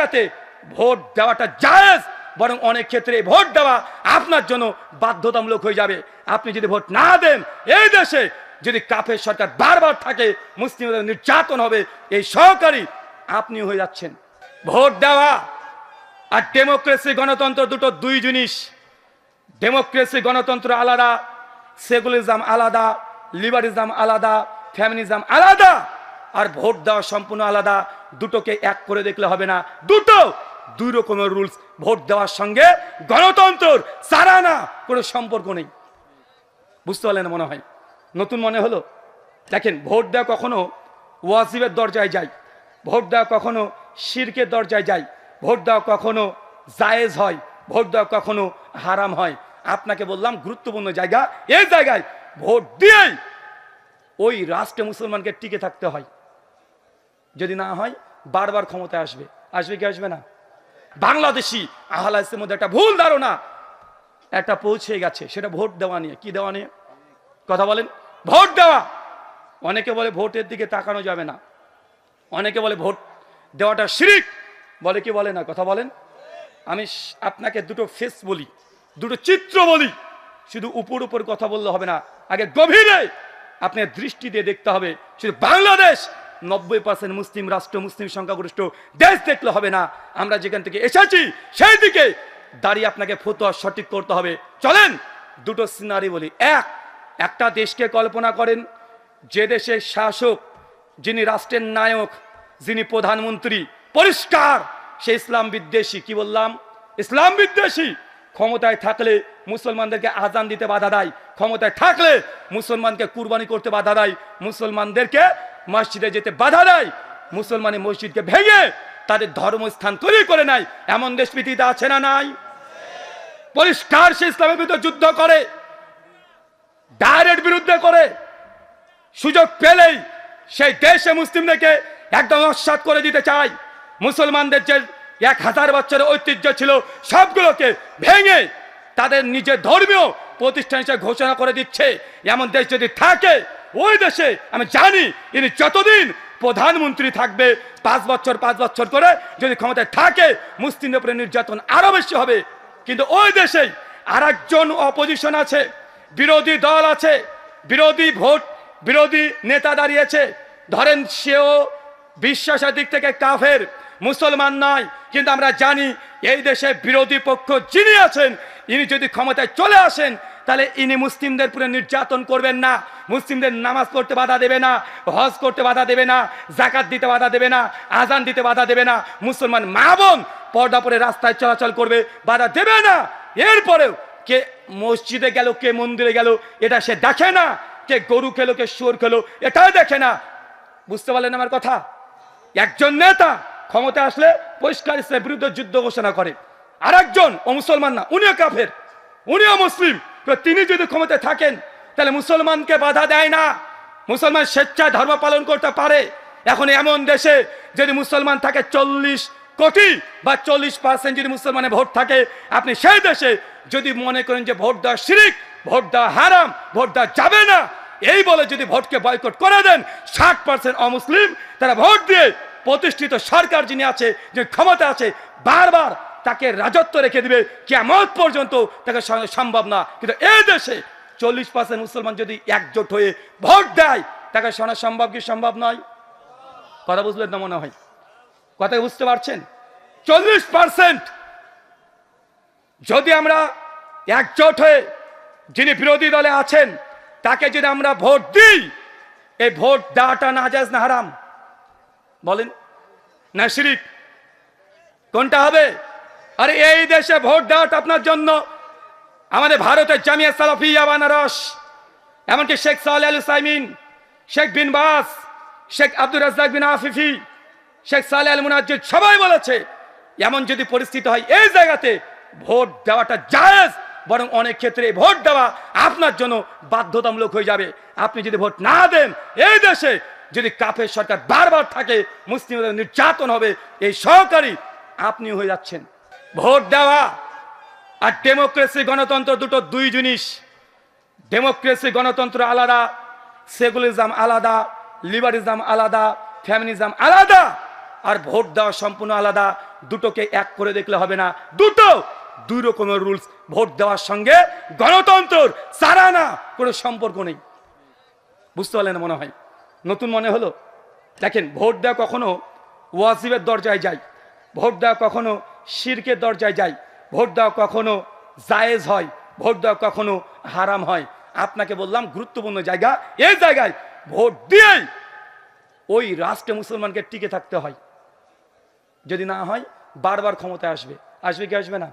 জায়গাতে ভোট দেওয়াটা জায়েজ, বরং অনেক ক্ষেত্রে ভোট দেওয়া আপনার জন্য বাধ্যতামূলক হয়ে যাবে। আপনি যদি ভোট না দেন, এই দেশে যদি কাফের সরকার বারবার থাকে, মুসলিমদের নির্যাতন হবে, এই সহকারী আপনি হয়ে যাচ্ছেন। ভোট দেওয়া আর ডেমোক্রেসি, গণতন্ত্র দুটো দুই জিনিস। ডেমোক্রেসি, গণতন্ত্র আলাদা, সেকুলারিজম আলাদা, লিবারিজম আলাদা, ফ্যামিনিজম আলাদা, আর ভোট দেওয়া সম্পূর্ণ আলাদা। দুটোকে এক করে দেখলে হবে না। দুটো! দুই রকমের রুলস। ভোট দেওয়ার সঙ্গে গণতন্ত্রর সারানা কোনো সম্পর্ক নেই। বুঝতে পারলেন মনে হয়? নতুন মনে হলো? দেখেন, ভোট দেওয়া কখনো ওয়াজিবের দরজায় যায়। ভোট দেওয়া কখনো শিরকের দরজায় যায়। ভোট দেওয়া কখনো জায়েজ হয়। ভোট দেওয়া কখনো হারাম হয়। আপনাকে বললাম, গুরুত্বপূর্ণ জায়গা। এই জায়গায় ভোট দিয়েই ওই রাষ্ট্রে মুসলমানকে টিকে থাকতে হয়। যদি না হয়, বারবার ক্ষমতায় আসবে। আসবে কি আসবে না? বাংলাদেশি আহলাসের মধ্যে একটা ভুল ধারণা। একটা পৌঁছে গেছে, সেটা ভোট দেওয়া নিয়ে। কি দেওয়া নিয়ে? কথা বলেন। ভোট দেওয়া! অনেকে বলে ভোটের দিকে তাকানো যাবে না। অনেকে বলে ভোট দেওয়াটা শিরিক। বলে কি বলে না? কথা বলেন। আমি আপনাকে দুটো ফেস বলি, দুটো চিত্র বলি। শুধু উপর উপর কথা বললে হবে না, আগে গভীরে আপনার দৃষ্টি দিয়ে দেখতে হবে। শুধু বাংলাদেশ নব্বই পার্সেন্ট মুসলিম রাষ্ট্র, মুসলিম সংখ্যাগরিষ্ঠ দেশ দেখলে হবে না। আমরা যেখান থেকে এসেছি সেই দিকে দাঁড়িয়ে আপনাকে ফতোয়া সঠিক করতে হবে। চলেন, দুটো সিনারি বলি। এক, একটা দেশকে কল্পনা করেন, যে দেশের শাসক, যিনি রাষ্ট্রের নায়ক, যিনি প্রধানমন্ত্রী, পরিষ্কার, সে ইসলাম বিদ্বেষী। কি বললাম? ইসলাম বিদ্বেষী। ক্ষমতায় থাকলে মুসলমানদেরকে আজান দিতে বাধা দেয়। ক্ষমতায় থাকলে মুসলমানকে কুরবানি করতে বাধা দেয়। মুসলমানদেরকে মসজিদে যেতে বাধা দেয়। মুসলমানি মসজিদকে ভেঙে তাদের ধর্মস্থান তৈরি করে নেয়। এমন দেশ পৃথিবীতে আছে না নাই? পরিষ্কার সে ইসলামের বিরুদ্ধে যুদ্ধ করে, ডাইরেক্ট বিরুদ্ধে করে, সুযোগ পেলেই সেই দেশে মুসলিমদেরকে একদম অসাত করে দিতে চায়। মুসলমানদের যে এক হাজার বছরের ঐতিহ্য ছিল, সবগুলোকে ভেঙে তাদের নিজের ধর্মীয় প্রতিষ্ঠান হিসেবে ঘোষণা করে দিচ্ছে। এমন দেশ যদি থাকে ওই দেশে, আমি জানি ইনি যতদিন প্রধানমন্ত্রী থাকবে, পাঁচ বছর পাঁচ বছর করে যদি ক্ষমতায় থাকে, মুসলিমদের উপরে নির্যাতন আরও বেশি হবে। কিন্তু ওই দেশেই আর একজন অপোজিশন আছে, বিরোধী দল আছে, বিরোধী ভোট, বিরোধী নেতা দাঁড়িয়েছে। ধরেন সেও বিশ্বাসের দিক থেকে কাফের, মুসলমান নয়, কিন্তু আমরা জানি এই দেশে বিরোধী পক্ষ যিনি আছেন, ইনি যদি ক্ষমতায় চলে আসেন তাহলে ইনি মুসলিমদের পুরো নির্যাতন করবেন না। মুসলিমদের নামাজ পড়তে বাধা দেবে না, হজ করতে বাধা দেবে না জাকাত দিতে বাধা দেবে না আজান দিতে বাধা দেবে না। মুসলমান মা বোন পর্দা পরে রাস্তায় চলাচল করবে, বাধা দেবে না। এরপরেও কে মসজিদে গেল, কে মন্দিরে গেল, এটা সে দেখে না। কে গরু খেলো, কে সুর খেলো, এটাও দেখে না। বুঝতে পারলেন আমার কথা? একজন নেতা ক্ষমতা আসলে পরিষ্কার ইসলামের বিরুদ্ধে যুদ্ধ ঘোষণা করে। আর একজন ও মুসলমান না, উনিও কাফের, উনিও মুসলিম। তিনি যদি ক্ষমতায় থাকেন, তাহলে মুসলমানকে বাধা দেয় না। মুসলমান স্বেচ্ছায় ধর্ম পালন করতে পারে। এখন এমন দেশে যদি মুসলমান থাকে চল্লিশ কোটি বা চল্লিশ পার্সেন্ট যদি মুসলমানের ভোট থাকে, আপনি সেই দেশে যদি মনে করেন যে ভোট দেওয়া শিরিক, ভোট দেওয়া হারাম, ভোট দেওয়া যাবে না, এই বলে যদি ভোটকে বয়কট করে দেন, ষাট পার্সেন্ট অমুসলিম, তারা ভোট দিয়ে প্রতিষ্ঠিত সরকার যিনি আছে, যে ক্ষমতা আছে, বারবার তাকে রাজত্ব রেখে দিবে। কেমন পর্যন্ত তাকে সম্ভব না। কিন্তু এই দেশে চল্লিশ পার্সেন্ট মুসলমান যদি একজোট হয়ে ভোট দেয়, তাকে শোনা সম্ভব কি সম্ভব নয়? কথা বুঝলেন না মনে হয়? কথা বুঝতে পারছেন? চল্লিশ পার্সেন্ট যদি আমরা একজোট হয়ে যিনি বিরোধী দলে আছেন, তাকে যদি আমরা ভোট দিই, এই ভোট দেওয়াটা না যাস না হারাম? বলেন? না শিরিক? কোনটা হবে? আরে এই দেশে ভোট দেওয়াটা আপনার জন্য। আমাদের ভারতের জামিয়া সালাফিয়া বানারস, এমনকি শেখ সালে আল সাইমিন, শেখ বিন বাস, শেখ আব্দুর রাজ্জাক বিন আফিফি, শেখ সালে আল মুনাজ্জিদ, সবাই বলেছে, এমন যদি পরিস্থিতি হয় এই জায়গাতে ভোট দেওয়াটা জায়েজ, বরং অনেক ক্ষেত্রে ভোট দেওয়া আপনার জন্য বাধ্যতামূলক হয়ে যাবে। আপনি যদি ভোট না দেন, এই দেশে যদি কাফের সরকার বারবার থাকে, মুসলিমদের নির্যাতন হবে, এই সহকারী আপনি হয়ে যাচ্ছেন। ভোট দেওয়া আর ডেমোক্রেসি, গণতন্ত্র দুটো দুই জিনিস। ডেমোক্রেসি, গণতন্ত্র আলাদা, সেকুলারিজম আলাদা, লিবারিজম আলাদা ফ্যামিনিজম আলাদা। আর ভোট দেওয়া সম্পূর্ণ আলাদা, দুটোকে এক করে দেখলে হবে না। দুটো! দুই রকমের রুলস। ভোট দেওয়ার সঙ্গে গণতন্ত্র সারা না কোনো সম্পর্ক নেই। বুঝতে পারলেন মনে হয়? নতুন মনে হলো? দেখেন, ভোট দেওয়া কখনো ওয়াজিবের দরজায় যায়। ভোট দেওয়া কখনো শিরকের দরজায় যাই। ভোট দেওয়া কখনো জায়েজ হয়, ভোট দেওয়া কখনো হারাম হয়। আপনাকে বললাম, গুরুত্বপূর্ণ জায়গা, এই জায়গায় ভোট দিয়েই ওই রাষ্ট্রে মুসলমানকে টিকে থাকতে হয়। যদি না হয়, বারবার ক্ষমতায় আসবে। আসবে কি আসবে না?